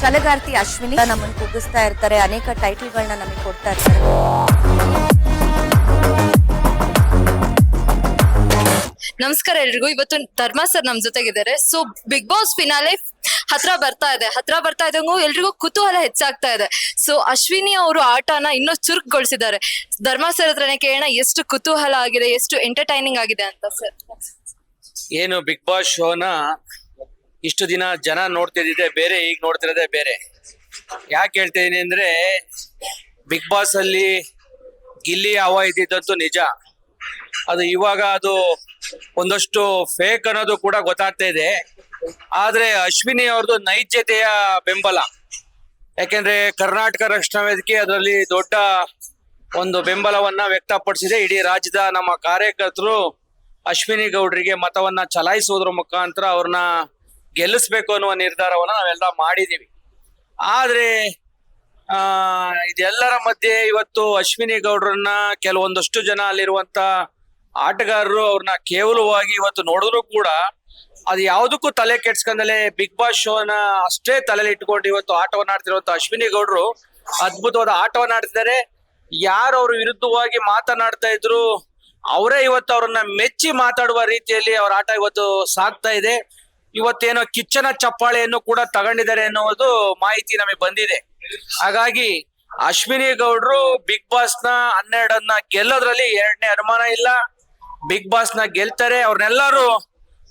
ಛಲಗಾರ್ತಿ ಅಶ್ವಿನಿ ನಮ್ಮನ್ನು ಕುಗ್ಗಿಸ್ತಾ ಇರ್ತಾರೆ. ಅನೇಕ ಟೈಟಲ್ಗಳನ್ನ ನಮಗೆ ಕೊಡ್ತಾ ಇರ್ತಾರೆ. ನಮಸ್ಕಾರ ಎಲ್ರಿಗೂ. ಇವತ್ತು ಧರ್ಮ ಸರ್ ನಮ್ ಜೊತೆಗಿದ್ದಾರೆ. ಸೊ ಬಿಗ್ ಬಾಸ್ ಫಿನಾಲೆ ಹತ್ರ ಬರ್ತಾ ಇದೆ. ಹತ್ರ ಬರ್ತಾ ಇದ್ದಂಗೂ ಎಲ್ರಿಗೂ ಕುತೂಹಲ ಹೆಚ್ಚಾಗ್ತಾ ಇದೆ. ಸೊ ಅಶ್ವಿನಿ ಅವರು ಆಟನ ಇನ್ನೂ ಚುರುಕುಗೊಳಿಸಿದ್ದಾರೆ. ಧರ್ಮ ಸರ್ ಹತ್ರನೇ ಕೇಳೋಣ ಎಷ್ಟು ಕುತೂಹಲ ಆಗಿದೆ ಎಷ್ಟು ಎಂಟರ್ಟೈನಿಂಗ್ ಆಗಿದೆ ಅಂತ ಸರ್? ಏನು ಬಿಗ್ ಬಾಸ್ ಶೋನ ಇಷ್ಟು ದಿನ ಜನ ನೋಡ್ತಿದ್ದಿದೆ ಬೇರೆ, ಈಗ ನೋಡ್ತಿರೋದೇ ಬೇರೆ. ಯಾಕೆ ಹೇಳ್ತಿದ್ದೀನಿ ಅಂದ್ರೆ ಬಿಗ್ ಬಾಸ್ ಅಲ್ಲಿ ಗಿಲ್ಲಿ ಹವ ಇದ್ದಿದ್ದಂತೂ ನಿಜ. ಅದು ಇವಾಗ ಅದು ಒಂದಷ್ಟು ಫೇಕ್ ಅನ್ನೋದು ಕೂಡ ಗೊತ್ತಾಗ್ತಾ ಇದೆ. ಆದ್ರೆ ಅಶ್ವಿನಿ ಅವ್ರದ್ದು ನೈಜತೆಯ ಬೆಂಬಲ. ಯಾಕೆಂದ್ರೆ ಕರ್ನಾಟಕ ರಕ್ಷಣಾ ವೇದಿಕೆ ಅದರಲ್ಲಿ ದೊಡ್ಡ ಒಂದು ಬೆಂಬಲವನ್ನ ವ್ಯಕ್ತಪಡಿಸಿದೆ. ಇಡೀ ರಾಜ್ಯದ ನಮ್ಮ ಕಾರ್ಯಕರ್ತರು ಅಶ್ವಿನಿ ಗೌಡ್ರಿಗೆ ಮತವನ್ನ ಚಲಾಯಿಸುವುದರ ಮುಖಾಂತರ ಅವ್ರನ್ನ ಗೆಲ್ಲಿಸ್ಬೇಕು ಅನ್ನುವ ನಿರ್ಧಾರವನ್ನ ನಾವೆಲ್ಲ ಮಾಡಿದೀವಿ. ಆದ್ರೆ, ಆ, ಇದೆಲ್ಲರ ಮಧ್ಯೆ ಇವತ್ತು ಅಶ್ವಿನಿ ಗೌಡ್ರನ್ನ ಕೆಲವೊಂದಷ್ಟು ಜನ ಅಲ್ಲಿರುವಂತ ಆಟಗಾರರು ಅವ್ರನ್ನ ಕೇವಲವಾಗಿ ಇವತ್ತು ನೋಡಿದ್ರು ಕೂಡ ಅದು ಯಾವುದಕ್ಕೂ ತಲೆ ಕೆಡ್ಸ್ಕೊಂಡಲೆ ಬಿಗ್ ಬಾಸ್ ಶೋನ ಅಷ್ಟೇ ತಲೆಲಿ ಇಟ್ಕೊಂಡು ಇವತ್ತು ಆಟವನ್ನ ಆಡ್ತಿರುವಂತ ಅಶ್ವಿನಿ ಗೌಡ್ರು ಅದ್ಭುತವಾದ ಆಟವನ್ನ ಆಡ್ತಿದ್ದಾರೆ. ಯಾರು ಅವ್ರ ವಿರುದ್ಧವಾಗಿ ಮಾತನಾಡ್ತಾ ಇದ್ರು, ಅವರೇ ಇವತ್ತು ಅವ್ರನ್ನ ಮೆಚ್ಚಿ ಮಾತಾಡುವ ರೀತಿಯಲ್ಲಿ ಅವ್ರ ಆಟ ಇವತ್ತು ಸಾಗ್ತಾ ಇದೆ. ಇವತ್ತೇನೋ ಕಿಚ್ಚನ ಚಪ್ಪಾಳೆಯನ್ನು ಕೂಡ ತಗೊಂಡಿದ್ದಾರೆ ಅನ್ನೋದು ಮಾಹಿತಿ ನಮಗೆ ಬಂದಿದೆ. ಹಾಗಾಗಿ ಅಶ್ವಿನಿ ಗೌಡ್ರು ಬಿಗ್ ಬಾಸ್ನ ಹನ್ನೆರಡನ್ನ ಗೆಲ್ಲೋದ್ರಲ್ಲಿ ಎರಡನೇ ಅನುಮಾನ ಇಲ್ಲ. ಬಿಗ್ ಬಾಸ್ನ ಗೆಲ್ತಾರೆ. ಅವ್ರನ್ನೆಲ್ಲರೂ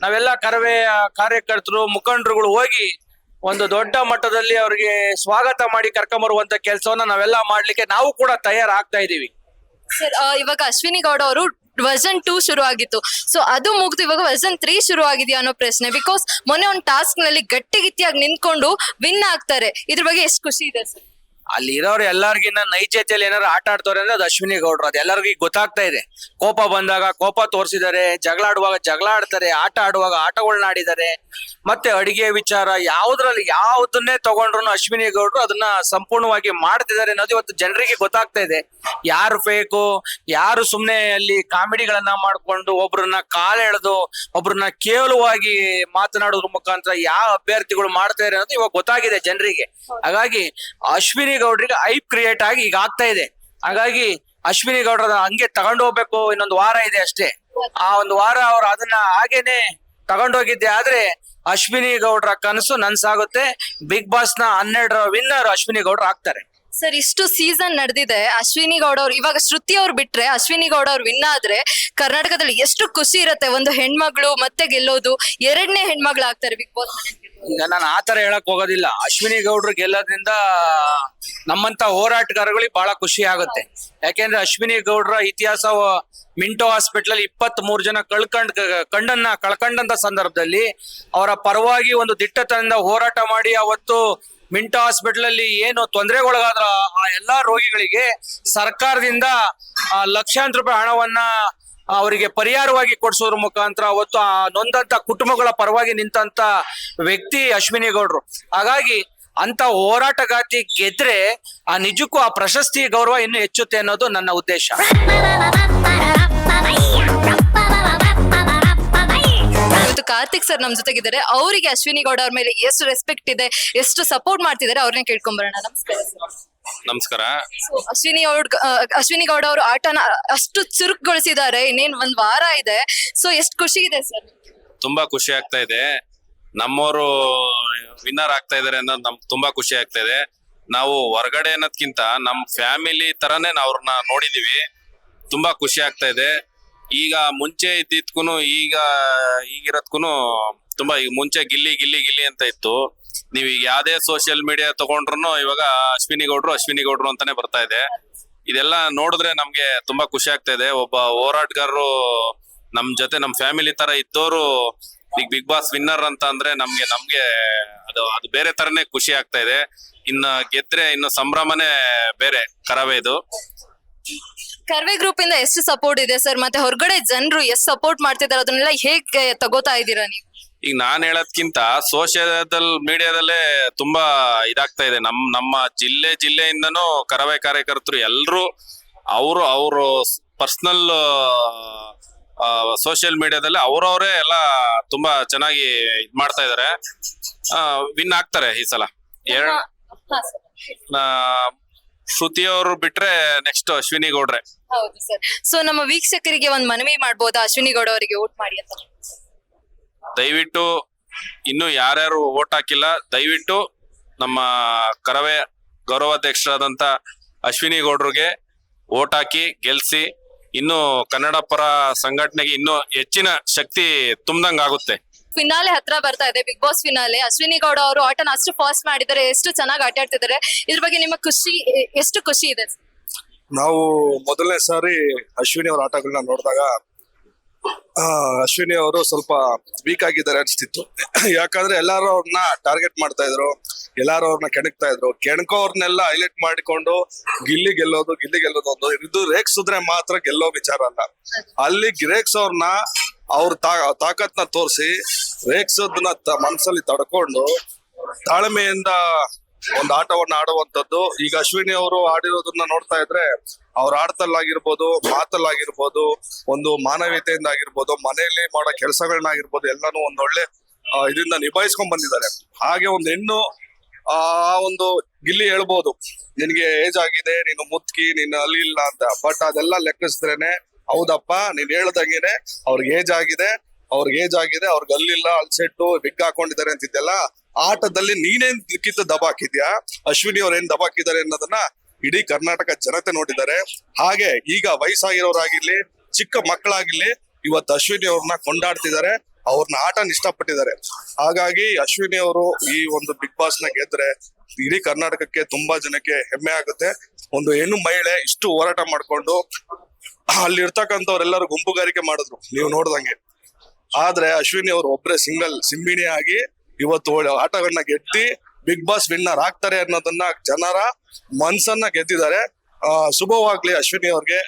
ನಾವೆಲ್ಲ ಕರವೇ, ಕಾರ್ಯಕರ್ತರು, ಮುಖಂಡರುಗಳು ಹೋಗಿ ಒಂದು ದೊಡ್ಡ ಮಟ್ಟದಲ್ಲಿ ಅವ್ರಿಗೆ ಸ್ವಾಗತ ಮಾಡಿ ಕರ್ಕೊಂಬರುವಂತ ಕೆಲಸವನ್ನ ನಾವೆಲ್ಲ ಮಾಡ್ಲಿಕ್ಕೆ ನಾವು ಕೂಡ ತಯಾರಾಗ್ತಾ ಇದೀವಿ ಇವಾಗ ಅಶ್ವಿನಿ ಗೌಡ ಅವರು ವರ್ಜನ್ ಟೂ ಶುರು ಆಗಿತ್ತು ಸೊ ಅದು ಮುಗ್ದು ಇವಾಗ ವರ್ಜನ್ ತ್ರೀ ಶುರು ಆಗಿದೆಯಾ ಅನ್ನೋ ಪ್ರಶ್ನೆ. ಬಿಕಾಸ್ ಮೊನ್ನೆ ಒಂದು ಟಾಸ್ಕ್ನಲ್ಲಿ ಗಟ್ಟಿಗಿಟ್ಟಿಯಾಗಿ ನಿಂತ್ಕೊಂಡು ವಿನ್ ಆಗ್ತಾರೆ. ಇದ್ರ ಬಗ್ಗೆ ಎಷ್ಟು ಖುಷಿ ಇದೆ ಸರ್ ಅಲ್ಲಿ ಇರೋರು ಎಲ್ಲರಿಗಿನ್ನ ನೈಜತೆಯಲ್ಲಿ ಏನಾರು ಆಟ ಆಡ್ತವ್ರೆ ಅಂದ್ರೆ ಅದು ಅಶ್ವಿನಿ ಗೌಡ್ರು. ಅದು ಎಲ್ಲರಿಗೂ ಗೊತ್ತಾಗ್ತಾ ಇದೆ. ಕೋಪ ಬಂದಾಗ ಕೋಪ ತೋರಿಸಿದ್ದಾರೆ, ಜಗಳ ಆಡುವಾಗ ಜಗಳ ಆಡ್ತಾರೆ, ಆಟ ಆಡುವಾಗ ಆಟಗಳನ್ನ ಆಡಿದ್ದಾರೆ. ಮತ್ತೆ ಅಡಿಗೆ ವಿಚಾರ ಯಾವ್ದ್ರಲ್ಲಿ ಯಾವ್ದನ್ನೇ ತಗೊಂಡ್ರು ಅಶ್ವಿನಿ ಗೌಡ್ರು ಅದನ್ನ ಸಂಪೂರ್ಣವಾಗಿ ಮಾಡ್ತಿದ್ದಾರೆ ಅನ್ನೋದು ಇವತ್ತು ಜನರಿಗೆ ಗೊತ್ತಾಗ್ತಾ ಇದೆ. ಯಾರು ಫೇಕು, ಯಾರು ಸುಮ್ನೆ ಅಲ್ಲಿ ಕಾಮಿಡಿಗಳನ್ನ ಮಾಡ್ಕೊಂಡು ಒಬ್ರನ್ನ ಕಾಲೆಳೆದು ಒಬ್ರನ್ನ ಕೇವಲವಾಗಿ ಮಾತನಾಡೋದ್ರ ಮುಖಾಂತರ ಯಾವ ಅಭ್ಯರ್ಥಿಗಳು ಮಾಡ್ತಾ ಇದ್ದಾರೆ ಅನ್ನೋದು ಇವಾಗ ಗೊತ್ತಾಗಿದೆ ಜನರಿಗೆ. ಹಾಗಾಗಿ ಅಶ್ವಿನಿ ಗೌಡ್ರಿಗೆ ಐಪ್ ಕ್ರಿಯೇಟ್ ಆಗಿ ಈಗ ಆಗ್ತಾ ಇದೆ. ಹಾಗಾಗಿ ಅಶ್ವಿನಿ ಗೌಡ್ರ ಹಂಗೆ ತಗೊಂಡು ಹೋಗ್ಬೇಕು, ಇನ್ನೊಂದು ವಾರ ಇದೆ ಅಷ್ಟೇ. ಆ ಒಂದು ವಾರ ಅವ್ರು ಅದನ್ನ ಹಾಗೇನೆ ತಗೊಂಡೋಗಿದ್ದೆ ಆದ್ರೆ ಅಶ್ವಿನಿ ಗೌಡ್ರ ಕನಸು ನನ್ಸಾಗುತ್ತೆ. ಬಿಗ್ ಬಾಸ್ನ ಹನ್ನೆರಡರ ವಿನ್ನರ್ ಅಶ್ವಿನಿ ಗೌಡ್ರ ಆಗ್ತಾರೆ. ಸರ್, ಇಷ್ಟು ಸೀಸನ್ ನಡೆದಿದೆ. ಅಶ್ವಿನಿ ಗೌಡ ಅವ್ರು ಇವಾಗ ಶ್ರುತಿ ಅವ್ರು ಬಿಟ್ರೆ, ಅಶ್ವಿನಿ ಗೌಡ ಅವ್ರು ವಿನ್ ಆದ್ರೆ ಕರ್ನಾಟಕದಲ್ಲಿ ಎಷ್ಟು ಖುಷಿ ಇರುತ್ತೆ. ಒಂದು ಹೆಣ್ಮಗಳು ಮತ್ತೆ ಗೆಲ್ಲೋದು, ಎರಡನೇ ಹೆಣ್ಮಗಳು ಆಗ್ತಾರೆ ಬಿಗ್ ಬಾಸ್ ನಾನು ತರ ಹೇಳಕ್ ಹೋಗೋದಿಲ್ಲ. ಅಶ್ವಿನಿ ಗೌಡ್ರು ಗೆಲ್ಲೋದ್ರಿಂದ ನಮ್ಮಂತ ಹೋರಾಟಗಾರಗಳಿಗೆ ಬಹಳ ಖುಷಿ ಆಗುತ್ತೆ. ಯಾಕೆಂದ್ರೆ ಅಶ್ವಿನಿ ಗೌಡ್ರ ಇತಿಹಾಸ, ಮಿಂಟೋ ಹಾಸ್ಪಿಟಲ್ ಅಲ್ಲಿ ಇಪ್ಪತ್ತ್ ಮೂರು ಜನ ಕಳ್ಕಂಡ್ ಕಣ್ಣನ್ನ, ಕಳ್ಕೊಂಡಂತ ಸಂದರ್ಭದಲ್ಲಿ ಅವರ ಪರವಾಗಿ ಒಂದು ದಿಟ್ಟತನದಿಂದ ಹೋರಾಟ ಮಾಡಿ ಅವತ್ತು ಮಿಂಟೋ ಹಾಸ್ಪಿಟಲ್ ಅಲ್ಲಿ ಏನು ತೊಂದರೆಗೊಳಗಾದ್ರ ಆ ಎಲ್ಲಾ ರೋಗಿಗಳಿಗೆ ಸರ್ಕಾರದಿಂದ ಲಕ್ಷಾಂತರ ರೂಪಾಯಿ ಹಣವನ್ನ ಅವರಿಗೆ ಪರಿಹಾರವಾಗಿ ಕೊಡಿಸೋದ್ರ ಮುಖಾಂತರ ಅವತ್ತು ಆ ನೊಂದಂತ ಕುಟುಂಬಗಳ ಪರವಾಗಿ ನಿಂತಂತ ವ್ಯಕ್ತಿ ಅಶ್ವಿನಿ ಗೌಡ್ರು ಹಾಗಾಗಿ ಅಂತ ಹೋರಾಟಗಾತಿ ಗೆದ್ರೆ ಆ ನಿಜಕ್ಕೂ ಆ ಪ್ರಶಸ್ತಿ ಗೌರವ ಇನ್ನು ಹೆಚ್ಚುತ್ತೆ ಅನ್ನೋದು ನನ್ನ ಉದ್ದೇಶ. ಇವತ್ತು ಕಾರ್ತಿಕ್ ಸರ್ ನಮ್ ಜೊತೆಗಿದ್ದಾರೆ. ಅವರಿಗೆ ಅಶ್ವಿನಿ ಗೌಡ ಅವ್ರ ಮೇಲೆ ಎಷ್ಟು ರೆಸ್ಪೆಕ್ಟ್ ಇದೆ ಎಷ್ಟು ಸಪೋರ್ಟ್ ಮಾಡ್ತಿದ್ದಾರೆ ಅವ್ರನ್ನೇ ಕೇಳ್ಕೊಂಬರೋಣ. ನಮಸ್ಕಾರ ನಮಸ್ಕಾರ. So, ಅಶ್ವಿನಿ ಅವ್ರ ಅಶ್ವಿನಿ ಗೌಡ ಅವರು ಆಟನ ಅಷ್ಟು ಚುರುಕುಗೊಳಿಸಿದ್ದಾರೆ ಇನ್ನೇನ್ ಒಂದ್ ವಾರ ಇದೆ. ಸೊ ಎಷ್ಟು ಖುಷಿ ಇದೆ ಸರ್? ತುಂಬಾ ಖುಷಿ ಆಗ್ತಾ ಇದೆ. ನಮ್ಮವರು ವಿನ್ನರ್ ಆಗ್ತಾ ಇದಾರೆ ಅನ್ನೋದು ನಮ್ಗೆ ತುಂಬಾ ಖುಷಿ ಆಗ್ತಾ ಇದೆ. ನಾವು ಹೊರಗಡೆ ಅನ್ನೋದ್ಕಿಂತ ನಮ್ ಫ್ಯಾಮಿಲಿ ತರಾನೇ ನಾವ್ರನ್ನ ಅವ್ರನ್ನ ನೋಡಿದೀವಿ. ತುಂಬಾ ಖುಷಿ ಆಗ್ತಾ ಇದೆ. ಈಗ ಮುಂಚೆ ಇದ್ದಿದ್ಕೂನು ಈಗ ಈಗಿರೋದ್ಕೂನು ತುಂಬಾ ಈಗ ಮುಂಚೆ ಗಿಲ್ಲಿ ಗಿಲ್ಲಿ ಗಿಲ್ಲಿ ಅಂತ ಇತ್ತು. ನೀವು ಈಗ ಯಾವ್ದೇ ಸೋಷಿಯಲ್ ಮೀಡಿಯಾ ತಗೊಂಡ್ರು ಇವಾಗ ಅಶ್ವಿನಿ ಗೌಡ್ರು ಅಶ್ವಿನಿ ಗೌಡ್ರು ಅಂತಾನೆ ಬರ್ತಾ ಇದೆ. ಇದೆಲ್ಲ ನೋಡಿದ್ರೆ ನಮ್ಗೆ ತುಂಬಾ ಖುಷಿ ಆಗ್ತಾ ಇದೆ. ಒಬ್ಬ ಹೋರಾಟಗಾರರು ನಮ್ ಜೊತೆ ನಮ್ ಫ್ಯಾಮಿಲಿ ತರ ಇದ್ದವರು ಈಗ ಬಿಗ್ ಬಾಸ್ ವಿನ್ನರ್ ಅಂತ ಅಂದ್ರೆ ನಮ್ಗೆ ನಮ್ಗೆ ಅದು ಅದು ಬೇರೆ ತರನೇ ಖುಷಿ ಆಗ್ತಾ ಇದೆ. ಇನ್ನ ಗೆದ್ರೆ ಇನ್ನು ಸಂಭ್ರಮನೆ ಬೇರೆ ಕರವೇದು ಕರ್ವೆ ಗ್ರೂಪ್ ಇಂದ ಎಷ್ಟು ಸಪೋರ್ಟ್ ಇದೆ ಸರ್ ಮತ್ತೆ ಹೊರಗಡೆ ಜನರು ಎಷ್ಟು ಸಪೋರ್ಟ್ ಮಾಡ್ತಿದ್ದಾರೆ ಅದನ್ನೆಲ್ಲ ಹೇಗೆ ತಗೋತಾ ಇದ್ದೀರಾ ನೀವು? ಈಗ ನಾನ್ ಹೇಳೋದ್ಕಿಂತ ಸೋಷಿಯಲ್ ಮೀಡಿಯಾದಲ್ಲೇ ತುಂಬಾ ಇದಾಗ್ತಾ ಇದೆ. ನಮ್ ನಮ್ಮ ಜಿಲ್ಲೆ ಜಿಲ್ಲೆಯಿಂದನೂ ಕರವೇ ಕಾರ್ಯಕರ್ತರು ಎಲ್ರು ಅವರು ಅವರು ಪರ್ಸನಲ್ ಸೋಷಿಯಲ್ ಮೀಡಿಯಾದಲ್ಲಿ ಅವ್ರವರೇ ಎಲ್ಲ ತುಂಬಾ ಚೆನ್ನಾಗಿ ಇದ್ ಮಾಡ್ತಾ ಇದಾರೆ. ವಿನ್ ಆಗ್ತಾರೆ ಈ ಸಲ. ಎರಡ್ ಶ್ರುತಿ ಅವರು ಬಿಟ್ರೆ ನೆಕ್ಸ್ಟ್ ಅಶ್ವಿನಿ ಗೌಡ್ರೆ ಹೌದು ಸರ್. ಸೊ ನಮ್ಮ ವೀಕ್ಷಕರಿಗೆ ಒಂದ್ ಮನವಿ ಮಾಡ್ಬೋದಾ? ಅಶ್ವಿನಿ ಗೌಡ ಅವರಿಗೆ ವೋಟ್ ಮಾಡಿ ಅಂತ. ದಯವಿಟ್ಟು ಇನ್ನು ಯಾರ್ಯಾರು ಓಟ್ ಹಾಕಿಲ್ಲ ದಯವಿಟ್ಟು ನಮ್ಮ ಕರವೇ ಗೌರವಾಧ್ಯಕ್ಷರಾದಂತ ಅಶ್ವಿನಿ ಗೌಡ್ರಿಗೆ ಓಟ್ ಹಾಕಿ ಗೆಲ್ಸಿ. ಇನ್ನು ಕನ್ನಡ ಪರ ಸಂಘಟನೆಗೆ ಇನ್ನು ಹೆಚ್ಚಿನ ಶಕ್ತಿ ತುಂಬ್ದಂಗ್ ಆಗುತ್ತೆ ಫಿನಾಲೆ ಹತ್ರ ಬರ್ತಾ ಇದೆ Bigg Boss finale Ashwini Gowda ಅವರು ಆಟನ ಅಷ್ಟು ಫಾಸ್ಟ್ ಮಾಡಿದ್ದಾರೆ, ಎಷ್ಟು ಚೆನ್ನಾಗಿ ಆಟ ಆಡ್ತಿದ್ದಾರೆ. ಇದ್ರ ಬಗ್ಗೆ ನಿಮ್ಮ ಖುಷಿ, ಎಷ್ಟು ಖುಷಿ ಇದೆ? ನಾವು ಮೊದಲನೇ ಸಾರಿ ಅಶ್ವಿನಿ ಅವರ ಆಟಗಳನ್ನ ನೋಡಿದಾಗ ಅಶ್ವಿನಿ ಅವರು ಸ್ವಲ್ಪ ವೀಕ್ ಆಗಿದ್ದಾರೆ ಅನಿಸ್ತಿತ್ತು. ಯಾಕಂದ್ರೆ ಎಲ್ಲಾರು ಅವ್ರನ್ನ ಟಾರ್ಗೆಟ್ ಮಾಡ್ತಾ ಇದ್ರು, ಎಲ್ಲಾರು ಅವ್ರನ್ನ ಕೆಣಕ್ತಾ ಇದ್ರು. ಕೆಣಕೋರ್ನೆಲ್ಲ ಹೈಲೈಟ್ ಮಾಡಿಕೊಂಡು ಗಿಲ್ಲಿ ಗೆಲ್ಲೋದು ಗಿಲ್ಲಿ ಗೆಲ್ಲೋದು ಒಂದು ಇದು ರೇಗ್ಸಿದ್ರೆ ಮಾತ್ರ ಗೆಲ್ಲೋ ವಿಚಾರ ಅಲ್ಲ. ಅಲ್ಲಿ ರೇಗ್ಸೋರ್ನ ಅವ್ರ ತಾ, ತಾಕತ್ನ ತೋರಿಸಿ ರೇಗ್ಸೋದನ್ನ ಮನಸ್ಸಲ್ಲಿ ತಡ್ಕೊಂಡು ತಾಳ್ಮೆಯಿಂದ ಒಂದು ಆಟವನ್ನ ಆಡುವಂತದ್ದು ಈಗ ಅಶ್ವಿನಿ ಅವರು ಆಡಿರೋದನ್ನ ನೋಡ್ತಾ ಇದ್ರೆ ಅವ್ರ ಆಡ್ತಲ್ಲಾಗಿರ್ಬೋದು, ಮಾತಲ್ಲಾಗಿರ್ಬೋದು, ಒಂದು ಮಾನವೀಯತೆಯಿಂದ ಆಗಿರ್ಬೋದು ಮನೆಯಲ್ಲಿ ಮಾಡೋ ಕೆಲಸಗಳನ್ನಾಗಿರ್ಬೋದು ಎಲ್ಲಾನು ಒಂದ್ ಒಳ್ಳೆ ಇದರಿಂದ ನಿಭಾಯಿಸ್ಕೊಂಡ್ ಬಂದಿದ್ದಾರೆ. ಹಾಗೆ ಒಂದು ಹೆಣ್ಣು, ಆ, ಒಂದು ಗಿಲ್ಲಿ ಹೇಳ್ಬೋದು. ನಿನ್ಗೆ ಏಜ್ ಆಗಿದೆ, ನೀನು ಮುತ್ಕಿ, ನೀನು ಅಲ್ಲಿ ಇಲ್ಲ ಅಂತ. ಬಟ್ ಅದೆಲ್ಲ ಲೆಕ್ಕಿಸಿದ್ರೇನೆ, ಹೌದಪ್ಪ, ನೀನ್ ಹೇಳ್ದಂಗೆನೆ ಅವ್ರಿಗೆ ಏಜ್ ಆಗಿದೆ ಅವ್ರಿಗೆ ಏಜ್ ಆಗಿದೆ, ಅವ್ರಿಗೆ ಅಲ್ಲಿಲ್ಲ ಅಲ್ಸೆಟ್ಟು ಬಿಗ್ ಹಾಕೊಂಡಿದ್ದಾರೆ ಅಂತಿದ್ದೆಲ್ಲ, ಆಟದಲ್ಲಿ ನೀನೇನ್ ಕಿತ್ತು ದಬಾಕಿದ್ಯಾ ಅಶ್ವಿನಿ ಅವ್ರ ಏನ್ ದಬಾಕಿದ್ದಾರೆ ಅನ್ನೋದನ್ನ ಇಡೀ ಕರ್ನಾಟಕ ಜನತೆ ನೋಡಿದ್ದಾರೆ. ಹಾಗೆ ಈಗ ವಯಸ್ಸಾಗಿರೋರಾಗಿರ್ಲಿ, ಚಿಕ್ಕ ಮಕ್ಕಳಾಗಿರ್ಲಿ, ಇವತ್ತು ಅಶ್ವಿನಿ ಅವ್ರನ್ನ ಕೊಂಡಾಡ್ತಿದ್ದಾರೆ, ಅವ್ರನ್ನ ಆಟನ ಇಷ್ಟಪಟ್ಟಿದ್ದಾರೆ. ಹಾಗಾಗಿ ಅಶ್ವಿನಿ ಅವರು ಈ ಒಂದು ಬಿಗ್ ಬಾಸ್ನ ಗೆದ್ರೆ ಇಡೀ ಕರ್ನಾಟಕಕ್ಕೆ ತುಂಬಾ ಜನಕ್ಕೆ ಹೆಮ್ಮೆ ಆಗುತ್ತೆ. ಒಂದು ಹೆಣ್ಣು ಮಹಿಳೆ ಇಷ್ಟು ಹೋರಾಟ ಮಾಡ್ಕೊಂಡು ಅಲ್ಲಿ ಇರ್ತಕ್ಕಂಥವ್ರೆಲ್ಲರೂ ಗುಂಪುಗಾರಿಕೆ ಮಾಡಿದ್ರು. ನೀವು ನೋಡ್ದಂಗೆ. ಆದ್ರೆ ಅಶ್ವಿನಿ ಅವರು ಒಬ್ಬರೇ ಸಿಂಗಲ್ ಸಿಂಬಿಣಿ ಆಗಿ ಇವತ್ತು ಆಟಗಳನ್ನ ಗೆದ್ದಿ ಬಿಗ್ ಬಾಸ್ ವಿನ್ನರ್ ಆಗ್ತಾರೆ ಅನ್ನೋದನ್ನ ಜನರ ಮನ್ಸನ್ನ ಗೆದ್ದಿದ್ದಾರೆ. ಆ ಶುಭವಾಗ್ಲಿ ಅಶ್ವಿನಿ ಅವ್ರಿಗೆ.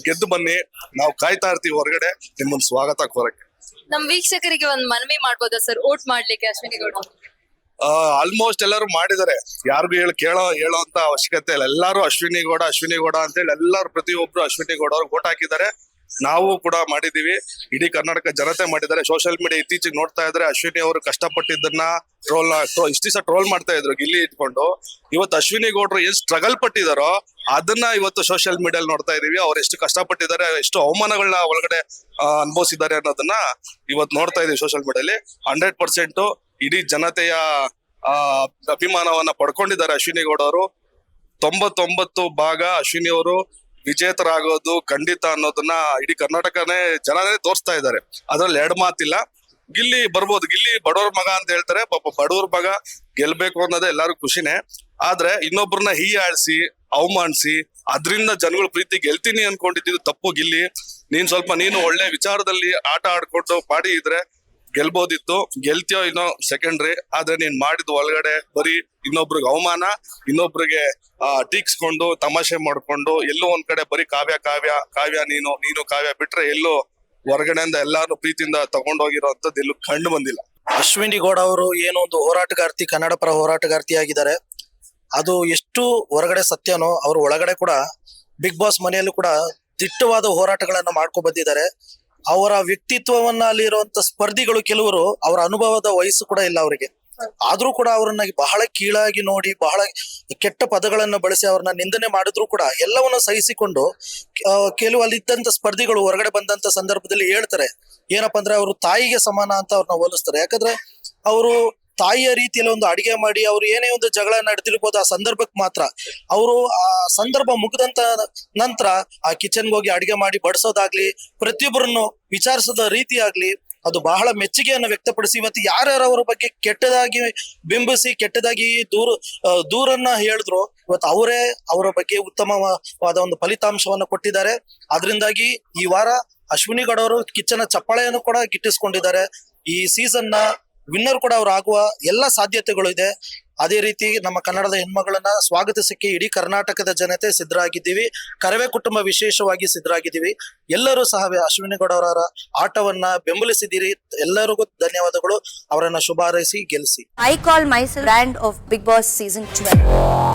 ಗೆದ್ದು ಬನ್ನಿ. ನಾವು ಕಾಯ್ತಾ ಇರ್ತೀವಿ ಹೊರಗಡೆ. ನಿಮ್ಮನ್ನ ಸ್ವಾಗತ ಕೋರಕ್ಕೆ. ನಮ್ಮ ವೀಕ್ಷಕರಿಗೆ ಒಂದ್ ಮನವಿ ಮಾಡ್ಬೋದಾ ಸರ್? ಓಟ್ ಮಾಡ್ಲಿಕ್ಕೆ ಅಶ್ವಿನಿ ಗೌಡ. ಆಲ್ಮೋಸ್ಟ್ ಎಲ್ಲರೂ ಮಾಡಿದ್ದಾರೆ. ಯಾರಿಗೂ ಹೇಳಿ ಕೇಳೋ ಹೇಳೋ ಅಂತ ಅವಶ್ಯಕತೆ ಇಲ್ಲ. ಎಲ್ಲರೂ ಅಶ್ವಿನಿ ಗೌಡ ಅಶ್ವಿನಿ ಗೌಡ ಅಂತೇಳಿ ಎಲ್ಲರೂ ಪ್ರತಿಯೊಬ್ರು ಅಶ್ವಿನಿ ಗೌಡ ಅವ್ರಿಗೆ ಓಟ್ ಹಾಕಿದ್ದಾರೆ. ನಾವು ಕೂಡ ಮಾಡಿದೀವಿ ಇಡೀ ಕರ್ನಾಟಕ ಜನತೆ ಮಾಡಿದ್ದಾರೆ. ಸೋಷಿಯಲ್ ಮೀಡಿಯಾ ಇತ್ತೀಚೆಗೆ ನೋಡ್ತಾ ಇದ್ರೆ ಅಶ್ವಿನಿ ಅವರು ಕಷ್ಟಪಟ್ಟಿದ್ದನ್ನ ಟ್ರೋಲ್ ಇಷ್ಟು ದಿವಸ ಟ್ರೋಲ್ ಮಾಡ್ತಾ ಇದ್ರು, ಗಿಲ್ಲಿ ಇಟ್ಕೊಂಡು. ಇವತ್ತು ಅಶ್ವಿನಿ ಗೌಡ್ರು ಏನ್ ಸ್ಟ್ರಗಲ್ ಪಟ್ಟಿದಾರೋ, ಅದನ್ನ ಇವತ್ತು ಸೋಷಿಯಲ್ ಮೀಡಿಯಲ್ಲಿ ನೋಡ್ತಾ ಇದೀವಿ. ಅವ್ರು ಎಷ್ಟು ಕಷ್ಟಪಟ್ಟಿದ್ದಾರೆ, ಎಷ್ಟು ಅವಮಾನಗಳನ್ನ ಒಳಗಡೆ ಅನುಭವಿಸಿದ್ದಾರೆ ಅನ್ನೋದನ್ನ ಇವತ್ತು ನೋಡ್ತಾ ಇದೀವಿ ಸೋಷಿಯಲ್ ಮೀಡಿಯಲ್ಲಿ ಹಂಡ್ರೆಡ್ ಪರ್ಸೆಂಟ್ ಇಡೀ ಜನತೆಯ ಅಭಿಮಾನವನ್ನ ಪಡ್ಕೊಂಡಿದ್ದಾರೆ ಅಶ್ವಿನಿ ಗೌಡ ಅವರು. ತೊಂಬತ್ತೊಂಬತ್ತು ಭಾಗ ಅಶ್ವಿನಿ ಅವರು ವಿಜೇತರಾಗೋದು ಖಂಡಿತ ಅನ್ನೋದನ್ನ ಇಡೀ ಕರ್ನಾಟಕನೇ ಜನನೇ ತೋರಿಸ್ತಾ ಇದ್ದಾರೆ. ಅದ್ರಲ್ಲಿ ಎರಡು ಮಾತಿಲ್ಲ. ಗಿಲ್ಲಿ ಬರ್ಬೋದು. ಗಿಲ್ಲಿ ಬಡವ್ರ ಮಗ ಅಂತ ಹೇಳ್ತಾರೆ. ಪಾಪ ಬಡವ್ರ ಮಗ ಗೆಲ್ಬೇಕು ಅನ್ನೋದೇ ಎಲ್ಲಾರು ಖುಷಿನೇ. ಆದ್ರೆ ಇನ್ನೊಬ್ರನ್ನ ಹೀಯಾಳಿಸಿ ಅವಮಾನಿಸಿ, ಅದರಿಂದ ಜನಗಳ ಪ್ರೀತಿ ಗೆಲ್ತೀನಿ ಅನ್ಕೊಂಡಿದ್ದು ತಪ್ಪು ಗಿಲ್ಲಿ. ನೀನ್ ಸ್ವಲ್ಪ ನೀನು ಒಳ್ಳೆ ವಿಚಾರದಲ್ಲಿ ಆಟ ಆಡ್ಕೊಂಡು ಪಾಡಿ ಇದ್ರೆ ಗೆಲ್ಬೋದಿತ್ತು, ಗೆಲ್ತೀಯೋ ಇನ್ನೋ ಸೆಕೆಂಡ್ರಿ ಆದ್ರೆ ನೀನ್ ಮಾಡಿದ್ ಒಳಗಡೆ ಬರೀ ಇನ್ನೊಬ್ರಿಗೆ ಅವಮಾನ, ಇನ್ನೊಬ್ರಿಗೆ ಟೀಕ್ಸ್ಕೊಂಡು, ತಮಾಷೆ ಮಾಡ್ಕೊಂಡು, ಎಲ್ಲೋ ಒಂದ್ ಕಡೆ ಬರೀ ಕಾವ್ಯ ಕಾವ್ಯ ಕಾವ್ಯ ನೀನು ನೀನು ಕಾವ್ಯ ಬಿಟ್ರೆ ಎಲ್ಲೋ ಹೊರಗಡೆಯಿಂದ ಎಲ್ಲಾರು ಪ್ರೀತಿಯಿಂದ ತಗೊಂಡೋಗಿರೋಂಥದ್ದು ಎಲ್ಲೂ ಕಂಡು ಬಂದಿಲ್ಲ. ಅಶ್ವಿನಿ ಗೌಡ ಅವರು ಏನೋ ಒಂದು ಹೋರಾಟಗಾರ್ತಿ ಕನ್ನಡ ಪರ ಹೋರಾಟಗಾರ್ತಿ ಆಗಿದ್ದಾರೆ. ಅದು ಎಷ್ಟು ಹೊರಗಡೆ ಸತ್ಯನೋ, ಅವ್ರ ಒಳಗಡೆ ಕೂಡ ಬಿಗ್ ಬಾಸ್ ಮನೆಯಲ್ಲೂ ಕೂಡ ದಿಟ್ಟವಾದ ಹೋರಾಟಗಳನ್ನ ಮಾಡ್ಕೊ ಬಂದಿದ್ದಾರೆ. ಅವರ ವ್ಯಕ್ತಿತ್ವವನ್ನ ಅಲ್ಲಿರುವಂತ ಸ್ಪರ್ಧಿಗಳು ಕೆಲವರು ಅವರ ಅನುಭವದ ವಯಸ್ಸು ಕೂಡ ಇಲ್ಲ ಅವರಿಗೆ. ಆದ್ರೂ ಕೂಡ ಅವರನ್ನ ಬಹಳ ಕೀಳಾಗಿ ನೋಡಿ, ಬಹಳ ಕೆಟ್ಟ ಪದಗಳನ್ನ ಬಳಸಿ ಅವ್ರನ್ನ ನಿಂದನೆ ಮಾಡಿದ್ರು ಕೂಡ ಎಲ್ಲವನ್ನ ಸಹಿಸಿಕೊಂಡು ಕೆಲವು ಅಲ್ಲಿದ್ದಂತ ಸ್ಪರ್ಧಿಗಳು ಹೊರಗಡೆ ಬಂದಂತ ಸಂದರ್ಭದಲ್ಲಿ ಹೇಳ್ತಾರೆ, ಏನಪ್ಪಾ ಅಂದ್ರೆ ಅವರು ತಾಯಿಗೆ ಸಮಾನ ಅಂತ ಅವ್ರನ್ನ ಹೋಲಿಸ್ತಾರೆ. ಯಾಕಂದ್ರೆ ಅವರು ತಾಯಿಯ ರೀತಿಯಲ್ಲಿ ಒಂದು ಅಡಿಗೆ ಮಾಡಿ ಅವ್ರು ಏನೇ ಒಂದು ಜಗಳ ನಡೆದಿರ್ಬೋದು ಆ ಸಂದರ್ಭಕ್ಕೆ ಮಾತ್ರ. ಅವರು ಆ ಸಂದರ್ಭ ಮುಗಿದಂತ ನಂತರ ಆ ಕಿಚನ್ಗೆ ಹೋಗಿ ಅಡಿಗೆ ಮಾಡಿ ಬಡಿಸೋದಾಗ್ಲಿ, ಪ್ರತಿಯೊಬ್ಬರನ್ನು ವಿಚಾರಿಸೋದ ರೀತಿ ಆಗ್ಲಿ ಅದು ಬಹಳ ಮೆಚ್ಚುಗೆಯನ್ನು ವ್ಯಕ್ತಪಡಿಸಿ ಇವತ್ತು ಯಾರ್ಯಾರು ಅವರ ಬಗ್ಗೆ ಕೆಟ್ಟದಾಗಿ ಬಿಂಬಿಸಿ, ಕೆಟ್ಟದಾಗಿ ದೂರ ದೂರನ್ನ ಹೇಳಿದ್ರು, ಇವತ್ತು ಅವರೇ ಅವರ ಬಗ್ಗೆ ಉತ್ತಮವಾದ ಒಂದು ಫಲಿತಾಂಶವನ್ನು ಕೊಟ್ಟಿದ್ದಾರೆ. ಅದರಿಂದಾಗಿ ಈ ವಾರ ಅಶ್ವಿನಿ ಗಡವರು ಕಿಚ್ಚನ ಚಪ್ಪಾಳೆಯನ್ನು ಕೂಡ ಗಿಟ್ಟಿಸ್ಕೊಂಡಿದ್ದಾರೆ. ಈ ಸೀಸನ್ನ ವಿನ್ನರ್ ಕೂಡ ಅವ್ರು ಆಗುವ ಎಲ್ಲ ಸಾಧ್ಯತೆಗಳು ಇದೆ. ಅದೇ ರೀತಿ ನಮ್ಮ ಕನ್ನಡದ ಹೆಣ್ಮಗಳನ್ನ ಸ್ವಾಗತಿಸಕ್ಕೆ ಇಡೀ ಕರ್ನಾಟಕದ ಜನತೆ ಸಿದ್ಧರಾಗಿದ್ದೀವಿ. ಕರವೇ ಕುಟುಂಬ ವಿಶೇಷವಾಗಿ ಸಿದ್ಧರಾಗಿದ್ದೀವಿ. ಎಲ್ಲರೂ ಸಹ ಅಶ್ವಿನಿಗೌಡ ಅವರ ಆಟವನ್ನ ಬೆಂಬಲಿಸಿದಿರಿ ಎಲ್ಲರಿಗೂ ಧನ್ಯವಾದಗಳು. ಅವರನ್ನ ಶುಭಾರೈಸಿ, ಗೆಲ್ಲಿಸಿ. I call myself of Bigg Boss season 12.